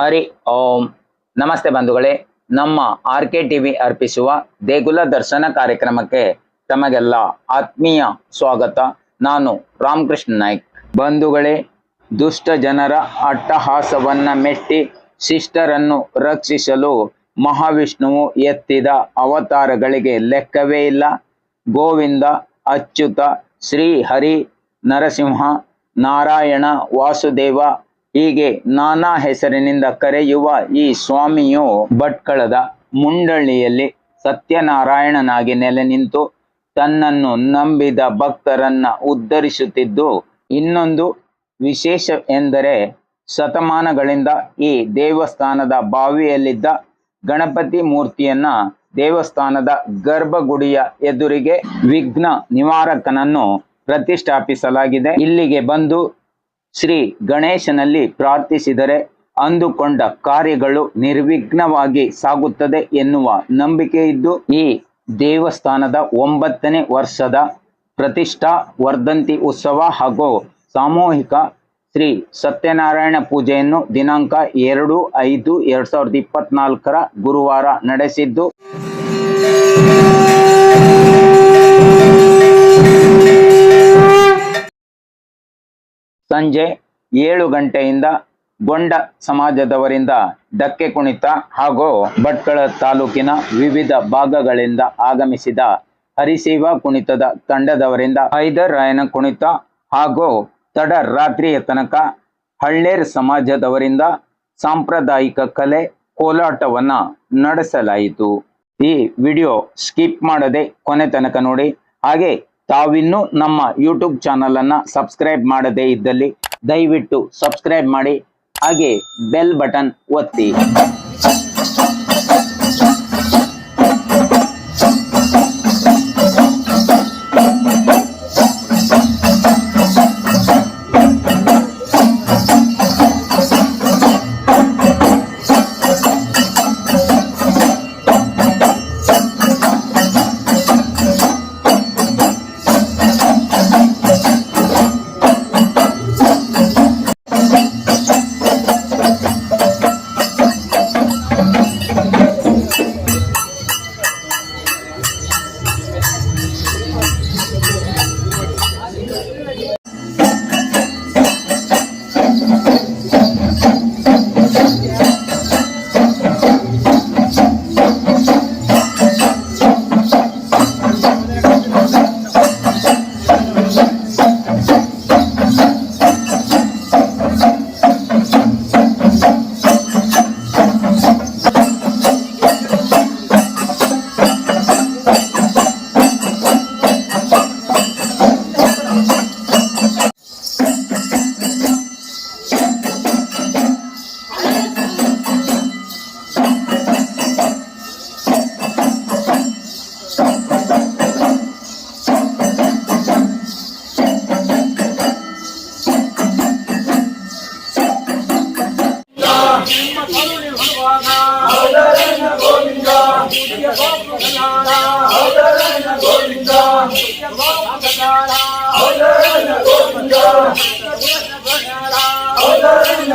ಹರಿ ಓಂ. ನಮಸ್ತೆ ಬಂಧುಗಳೇ, ನಮ್ಮ ಆರ್ ಕೆ ಟಿವಿ ಅರ್ಪಿಸುವ ದೇಗುಲ ದರ್ಶನ ಕಾರ್ಯಕ್ರಮಕ್ಕೆ ತಮಗೆಲ್ಲ ಆತ್ಮೀಯ ಸ್ವಾಗತ. ನಾನು ರಾಮಕೃಷ್ಣ ನಾಯ್ಕ್. ಬಂಧುಗಳೇ, ದುಷ್ಟ ಜನರ ಅಟ್ಟಹಾಸವನ್ನ ಮೆಟ್ಟಿ ಶಿಷ್ಟರನ್ನು ರಕ್ಷಿಸಲು ಮಹಾವಿಷ್ಣುವು ಎತ್ತಿದ ಅವತಾರಗಳಿಗೆ ಲೆಕ್ಕವೇ ಇಲ್ಲ. ಗೋವಿಂದ, ಅಚ್ಯುತ, ಶ್ರೀ ಹರಿ ನರಸಿಂಹ, ನಾರಾಯಣ, ವಾಸುದೇವ ಹೀಗೆ ನಾನಾ ಹೆಸರಿನಿಂದ ಕರೆಯುವ ಈ ಸ್ವಾಮಿಯು ಭಟ್ಕಳದ ಮುಂಡಳ್ಳಿಯಲ್ಲಿ ಸತ್ಯನಾರಾಯಣನಾಗಿ ನೆಲೆ ನಿಂತು ತನ್ನನ್ನು ನಂಬಿದ ಭಕ್ತರನ್ನ ಉದ್ಧರಿಸುತ್ತಿದ್ದು, ಇನ್ನೊಂದು ವಿಶೇಷ ಎಂದರೆ ಶತಮಾನಗಳಿಂದ ಈ ದೇವಸ್ಥಾನದ ಬಾವಿಯಲ್ಲಿದ್ದ ಗಣಪತಿ ಮೂರ್ತಿಯನ್ನ ದೇವಸ್ಥಾನದ ಗರ್ಭಗುಡಿಯ ಎದುರಿಗೆ ವಿಘ್ನ ನಿವಾರಕನನ್ನು ಪ್ರತಿಷ್ಠಾಪಿಸಲಾಗಿದೆ. ಇಲ್ಲಿಗೆ ಬಂದು ಶ್ರೀ ಗಣೇಶನಲ್ಲಿ ಪ್ರಾರ್ಥಿಸಿದರೆ ಅಂದುಕೊಂಡ ಕಾರ್ಯಗಳು ನಿರ್ವಿಘ್ನವಾಗಿ ಸಾಗುತ್ತದೆ ಎನ್ನುವ ನಂಬಿಕೆ ಇದ್ದು ಈ ದೇವಸ್ಥಾನದ ಒಂಬತ್ತನೇ ವರ್ಷದ ಪ್ರತಿಷ್ಠಾ ವರ್ಧಂತಿ ಉತ್ಸವ ಹಾಗೂ ಸಾಮೂಹಿಕ ಶ್ರೀ ಸತ್ಯನಾರಾಯಣ ಪೂಜೆಯನ್ನು ದಿನಾಂಕ ಎರಡು ಐದು ಎರಡ್ ಸಾವಿರದ ಇಪ್ಪತ್ನಾಲ್ಕರ ಗುರುವಾರ ನಡೆಸಿದ್ದು. ಸಂಜೆ ಏಳು ಗಂಟೆಯಿಂದ ಗೊಂಡ ಸಮಾಜದವರಿಂದ ಧಕ್ಕೆ ಕುಣಿತ ಹಾಗೂ ಭಟ್ಕಳ ತಾಲೂಕಿನ ವಿವಿಧ ಭಾಗಗಳಿಂದ ಆಗಮಿಸಿದ ಹರಿಸೇವಾ ಕುಣಿತದ ತಂಡದವರಿಂದ ಹೈದರಾಯನ ಕುಣಿತ ಹಾಗೂ ತಡ ರಾತ್ರಿಯ ತನಕ ಹಳ್ಳೇರ್ ಸಮಾಜದವರಿಂದ ಸಾಂಪ್ರದಾಯಿಕ ಕಲೆ ಕೋಲಾಟವನ್ನ ನಡೆಸಲಾಯಿತು. ಈ ವಿಡಿಯೋ ಸ್ಕಿಪ್ ಮಾಡದೆ ಕೊನೆ ತನಕ ನೋಡಿ. ಹಾಗೆ ತಾವಿನ್ನೂ ನಮ್ಮ ಯೂಟ್ಯೂಬ್ ಚಾನಲ್ ಅನ್ನ ಸಬ್ಸ್ಕ್ರೈಬ್ ಮಾಡದೇ ಇದ್ದಲ್ಲಿ ದಯವಿಟ್ಟು ಸಬ್ಸ್ಕ್ರೈಬ್ ಮಾಡಿ, ಹಾಗೆ ಬೆಲ್ ಬಟನ್ ಒತ್ತಿ.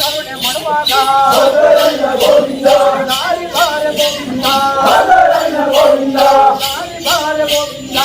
కరుణె మనువాగా నారి భార గోవిందా. గోవిందా. నారి భార గోవిందా.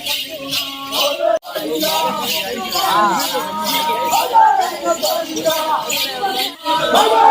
아.